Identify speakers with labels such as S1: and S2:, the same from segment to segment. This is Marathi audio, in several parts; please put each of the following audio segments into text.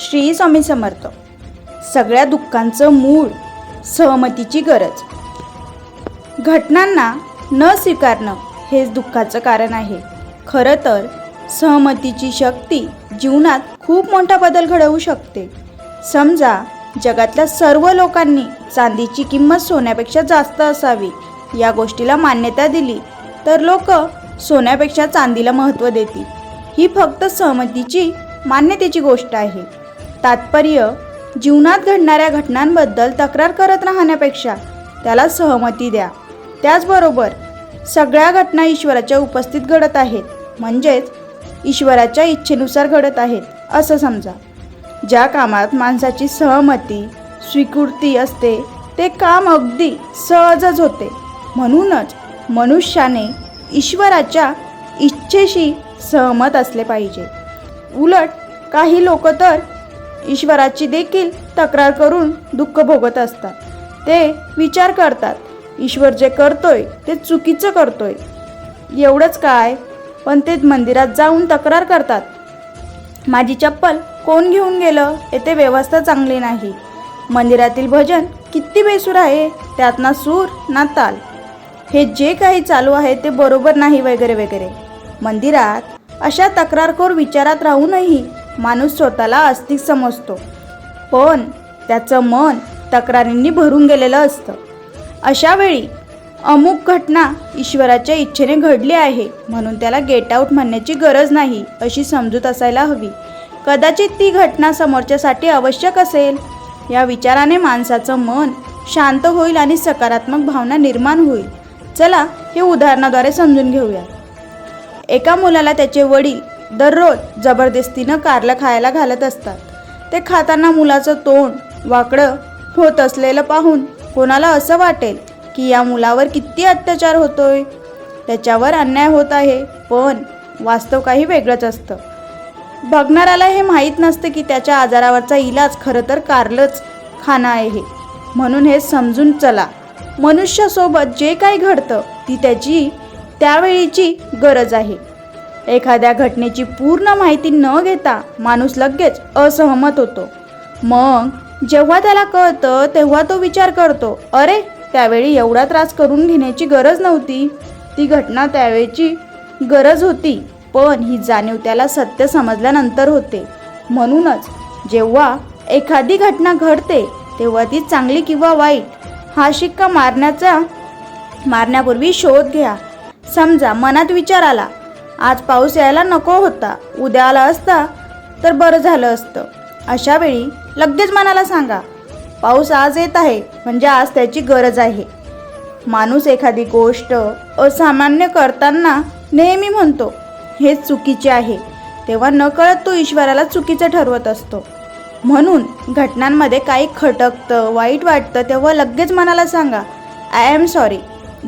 S1: श्री स्वामी समर्थ. सगळ्या दुःखांचं मूळ सहमतीची गरज. घटनांना न स्वीकारणं हेच दुःखाचं कारण आहे. खरं तर सहमतीची शक्ती जीवनात खूप मोठा बदल घडवू शकते. समजा जगातल्या सर्व लोकांनी चांदीची किंमत सोन्यापेक्षा जास्त असावी या गोष्टीला मान्यता दिली तर लोक सोन्यापेक्षा चांदीला महत्त्व देतील. ही फक्त सहमतीची मान्यतेची गोष्ट आहे. तात्पर्य जीवनात घडणाऱ्या घटनांबद्दल तक्रार करत राहण्यापेक्षा त्याला सहमती द्या. त्याचबरोबर सगळ्या घटना ईश्वराच्या उपस्थित घडत आहेत म्हणजेच ईश्वराच्या इच्छेनुसार घडत आहेत असं समजा. ज्या कामात माणसाची सहमती स्वीकृती असते ते काम अगदी सहजच होते. म्हणूनच मनुष्याने ईश्वराच्या इच्छेशी सहमत असले पाहिजे. उलट काही लोक तर ईश्वराची देखील तक्रार करून दुःख भोगत असतात. ते विचार करतात ईश्वर जे करतोय ते चुकीचं करतोय. एवढंच काय? पण ते मंदिरात जाऊन तक्रार करतात. माझी चप्पल कोण घेऊन गेलं? येथे व्यवस्था चांगली नाही. मंदिरातील भजन किती बेसूर आहे त्यात ना सूर ना ताल. हे जे काही चालू आहे ते बरोबर नाही वगैरे वगैरे. मंदिरात अशा तक्रारखोर विचारात राहूनही माणूस स्वतःला अस्तिक समजतो. पण त्याचं मन तक्रारींनी भरून गेलेलं असतं. अशा वेळी अमुक घटना ईश्वराच्या इच्छेने घडली आहे म्हणून त्याला गेट आऊट म्हणण्याची गरज नाही अशी समजूत असायला हवी. कदाचित ती घटना समोरच्यासाठी आवश्यक असेल. या विचाराने माणसाचं मन शांत होईल आणि सकारात्मक भावना निर्माण होईल. चला हे उदाहरणाद्वारे समजून घेऊया. एका मुलाला त्याचे वडील दररोज जबरदस्तीनं कारलं खायला घालत असतात. ते खाताना मुलाचं तोंड वाकडं होत असलेलं पाहून कोणाला असं वाटेल की या मुलावर किती अत्याचार होतोय? त्याच्यावर अन्याय होत आहे पण वास्तव काही वेगळंच असतं. बघणाऱ्याला हे माहीत नसतं की त्याच्या आजारावरचा इलाज खरं तर कारलंच खाणं आहे. म्हणून हे समजून चला. मनुष्यासोबत जे काही घडतं ती त्याची त्यावेळीची गरज आहे. एखाद्या घटनेची पूर्ण माहिती न घेता माणूस लगेच असहमत होतो. मग जेव्हा त्याला कळतं तेव्हा तो विचार करतो अरे त्यावेळी एवढा त्रास करून घेण्याची गरज नव्हती. ती घटना त्यावेळेची गरज होती पण ही जाणीव त्याला सत्य समजल्यानंतर होते. म्हणूनच जेव्हा एखादी घटना घडते तेव्हा ती चांगली किंवा वाईट हा शिक्का मारण्याचा मारण्यापूर्वी शोध घ्या. समजा मनात विचार आला आज पाऊस यायला नको होता. उद्या आला असता तर बरं झालं असतं. अशा वेळी लगेच मनाला सांगा पाऊस आज येत आहे म्हणजे आज त्याची गरज आहे. माणूस एखादी गोष्ट असामान्य करताना नेहमी म्हणतो हे चुकीचे आहे. तेव्हा नकळत तो ईश्वराला चुकीचं ठरवत असतो. म्हणून घटनांमध्ये काही खटकतं वाईट वाटतं तेव्हा लगेच मनाला सांगा आय एम सॉरी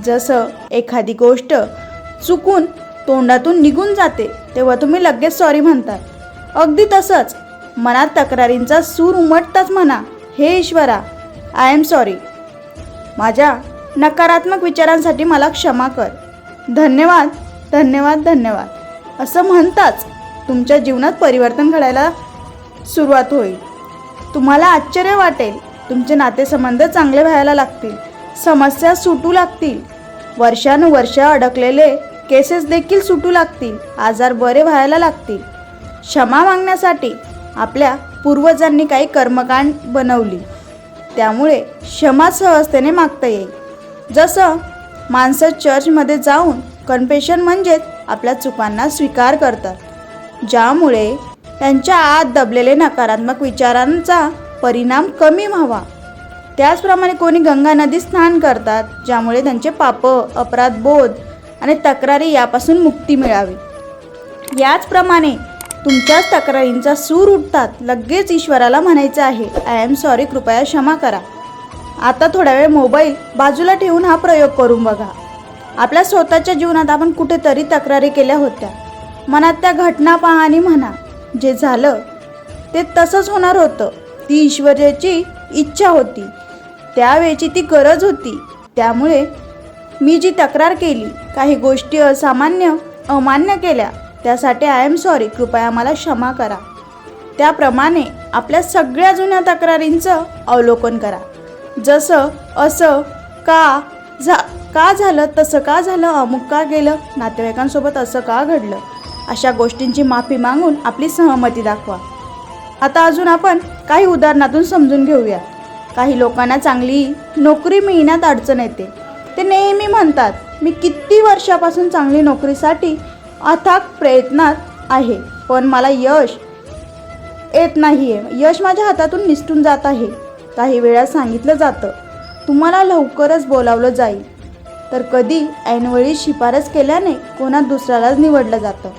S1: जसं एखादी गोष्ट चुकून तोंडातून निघून जाते तेव्हा तुम्ही लगेच सॉरी म्हणतात. अगदी तसंच मनात तक्रारींचा सूर उमटताच म्हणा हे ईश्वरा आय एम सॉरी माझ्या नकारात्मक विचारांसाठी मला क्षमा कर. धन्यवाद धन्यवाद धन्यवाद. असं म्हणताच तुमच्या जीवनात परिवर्तन घडायला सुरुवात होईल. तुम्हाला आश्चर्य वाटेल तुमचे नातेसंबंध चांगले व्हायला लागतील समस्या सुटू लागतील. वर्षानुवर्ष अडकलेले केसेस देखील सुटू लागतील आजार बरे व्हायला लागतील. क्षमा मागण्यासाठी आपल्या पूर्वजांनी काही कर्मकांड बनवली. त्यामुळे क्षमा सहजतेने मागता येईल. जसं माणसं चर्चमध्ये जाऊन कन्फेशन म्हणजेच आपल्या चुकांना स्वीकार करतात ज्यामुळे त्यांच्या आत दबलेले नकारात्मक विचारांचा परिणाम कमी व्हावा. त्याचप्रमाणे कोणी गंगा नदीत स्नान करतात ज्यामुळे त्यांचे पाप अपराध बोध आणि तक्रारी यापासून मुक्ती मिळावी. याचप्रमाणे तुमच्याच तक्रारींचा सूर उठतात लगेच ईश्वराला म्हणायचं आहे आय एम सॉरी कृपया क्षमा करा. आता थोडा वेळ मोबाईल बाजूला ठेवून हा प्रयोग करून बघा. आपल्या स्वतःच्या जीवनात आपण कुठेतरी तक्रारी केल्या होत्या. मनात त्या घटना पहा आणि म्हणा जे झालं ते तसंच होणार होतं. ती ईश्वराची इच्छा होती. त्यावेळची ती गरज होती. त्यामुळे मी जी तक्रार केली काही गोष्टी असामान्य अमान्य केल्या त्यासाठी आय एम सॉरी कृपया मला क्षमा करा. त्याप्रमाणे आपल्या सगळ्या जुन्या तक्रारींचं अवलोकन करा. जसं असं का झा का झालं तसं का झालं अमुक का गेलं नातेवाईकांसोबत असं का घडलं अशा गोष्टींची माफी मागून आपली सहमती दाखवा. आता अजून आपण काही उदाहरणातून समजून घेऊया. काही लोकांना चांगली नोकरी मिळण्यात अडचण येते. ते नेहमी म्हणतात मी किती वर्षापासून चांगली नोकरीसाठी अथाक प्रयत्नात आहे पण मला यश येत नाही आहे यश माझ्या हातातून निसटून जात आहे. काही वेळा सांगितलं जातं तुम्हाला लवकरच बोलावलं जाईल. तर कधी ऐनवेळी शिफारस केल्याने कोणा दुसऱ्यालाच निवडलं जातं.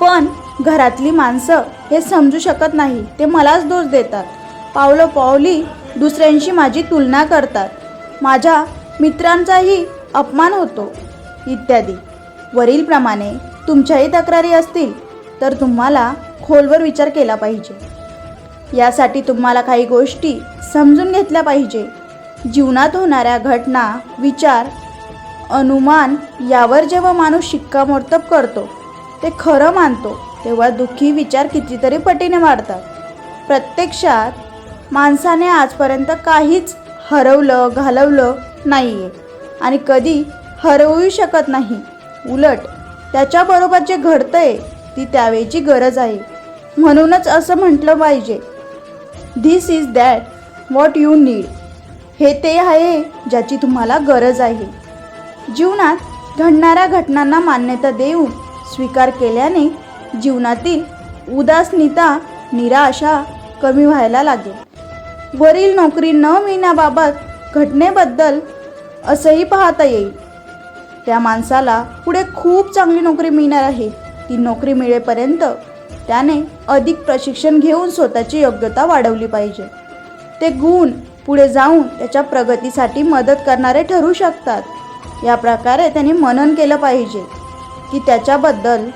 S1: पण घरातली माणसं हे समजू शकत नाही ते मलाच दोष देतात. पावलं पावली दुसऱ्यांशी माझी तुलना करतात. माझ्या मित्रांचाही अपमान होतो इत्यादी. वरीलप्रमाणे तुमच्याही तक्रारी असतील तर तुम्हाला खोलवर विचार केला पाहिजे. यासाठी तुम्हाला काही गोष्टी समजून घेतल्या पाहिजे. जीवनात होणाऱ्या घटना विचार अनुमान यावर जेव्हा माणूस शिक्कामोर्तब करतो ते खरं मानतो तेव्हा दुःखी विचार कितीतरी पटीने वाढतात. प्रत्यक्षात माणसाने आजपर्यंत काहीच हरवलं घालवलं नाही आहे आणि कधी हरवू शकत नाही. उलट त्याच्याबरोबर जे घडतंय ती त्यावेळची गरज आहे. म्हणूनच असं म्हटलं पाहिजे. This is that what you need हे ते आहे ज्याची तुम्हाला गरज आहे. जीवनात घडणाऱ्या घटनांना मान्यता देऊन स्वीकार केल्याने जीवनातील उदासनीता निराशा कमी व्हायला लागेल. वरील नोकरी न मिळण्याबाबत घटनेबद्दल असंही पाहता येईल. त्या माणसाला पुढे खूप चांगली नोकरी मिळणार आहे. ती नोकरी मिळेपर्यंत त्याने अधिक प्रशिक्षण घेऊन स्वतःची योग्यता वाढवली पाहिजे. ते गुण पुढे जाऊन त्याच्या प्रगतीसाठी मदत करणारे ठरू शकतात. या प्रकारे त्याने मनन केलं पाहिजे की त्याच्याबद्दल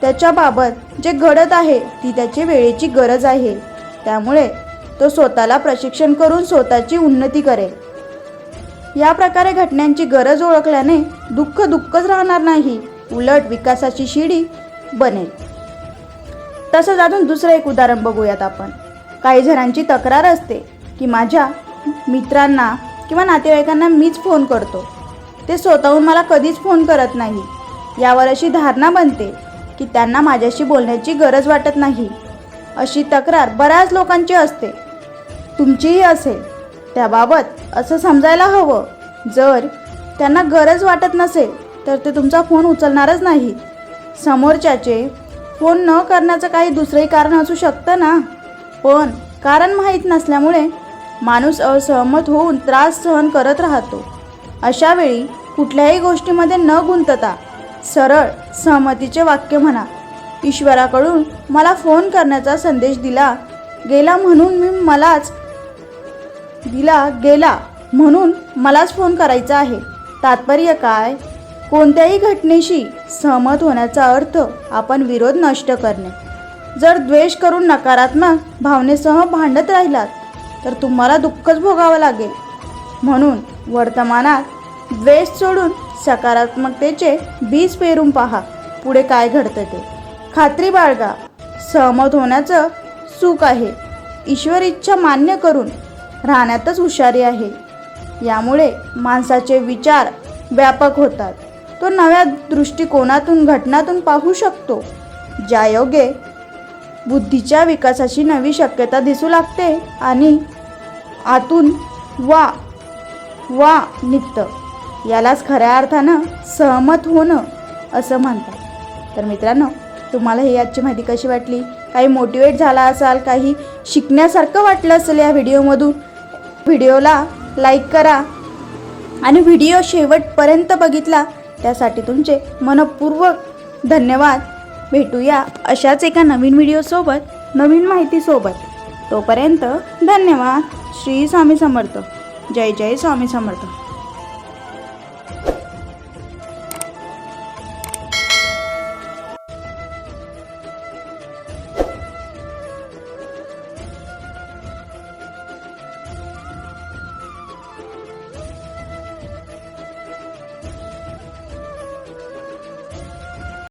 S1: त्याच्याबाबत जे घडत आहे ती त्याची वेळेची गरज आहे. त्यामुळे तो स्वतःला प्रशिक्षण करून स्वतःची उन्नती करेल. या प्रकारे घटनांची गरज ओळखल्याने दुःख दुःखच राहणार नाही. उलट विकासाची शिडी बनेल. तसंच अजून दुसरं एक उदाहरण बघूयात आपण. काही जणांची तक्रार असते की माझ्या मित्रांना किंवा नातेवाईकांना मीच फोन करतो. ते स्वतःहून मला कधीच फोन करत नाही. यावर अशी धारणा बनते की त्यांना माझ्याशी बोलण्याची गरज वाटत नाही. अशी तक्रार बऱ्याच लोकांची असते. तुमचीही असेल. त्याबाबत असं समजायला हवं. जर त्यांना गरज वाटत नसेल तर ते तुमचा फोन उचलणारच नाही. समोरच्याचे फोन न करण्याचं काही दुसरंही कारण असू शकतं ना? पण कारण माहीत नसल्यामुळे माणूस असहमत होऊन त्रास सहन करत राहतो. अशा वेळी कुठल्याही गोष्टीमध्ये न गुंतता सरळ सहमतीचे वाक्य म्हणा. ईश्वराकडून मला फोन करण्याचा संदेश दिला गेला म्हणून मी मलाच दिला गेला म्हणून मलाच फोन करायचा आहे. तात्पर्य काय? कोणत्याही घटनेशी सहमत होण्याचा अर्थ आपण विरोध नष्ट करणे. जर द्वेष करून नकारात्मक भावनेसह भांडत राहिलात तर तुम्हाला दुःखच भोगावं लागेल. म्हणून वर्तमानात द्वेष सोडून सकारात्मकतेचे बीज पेरून पहा. पुढे काय घडतं ते? खात्री बाळगा. सहमत होण्याचं सुख आहे. ईश्वर इच्छा मान्य करून राहण्यातच हुशारी आहे. यामुळे माणसाचे विचार व्यापक होतात. तो नव्या दृष्टिकोनातून घटनातून पाहू शकतो ज्यायोगे बुद्धीच्या विकासाची नवी शक्यता दिसू लागते आणि आतून वा वा निघतं. यालाच खऱ्या अर्थानं सहमत होणं असं म्हणतात. तर मित्रांनो तुम्हाला ही आजची माहिती कशी वाटली? काही मोटिवेट झाला असाल? काही शिकण्यासारखं वाटलं असेल या व्हिडिओमधून व्हिडिओला लाईक करा आणि व्हिडिओ शेवटपर्यंत बघितला त्यासाठी तुमचे मनपूर्वक धन्यवाद. भेटूया अशाच एका नवीन व्हिडिओसोबत नवीन माहितीसोबत. तोपर्यंत धन्यवाद. श्री स्वामी समर्थ. जय जय स्वामी समर्थ.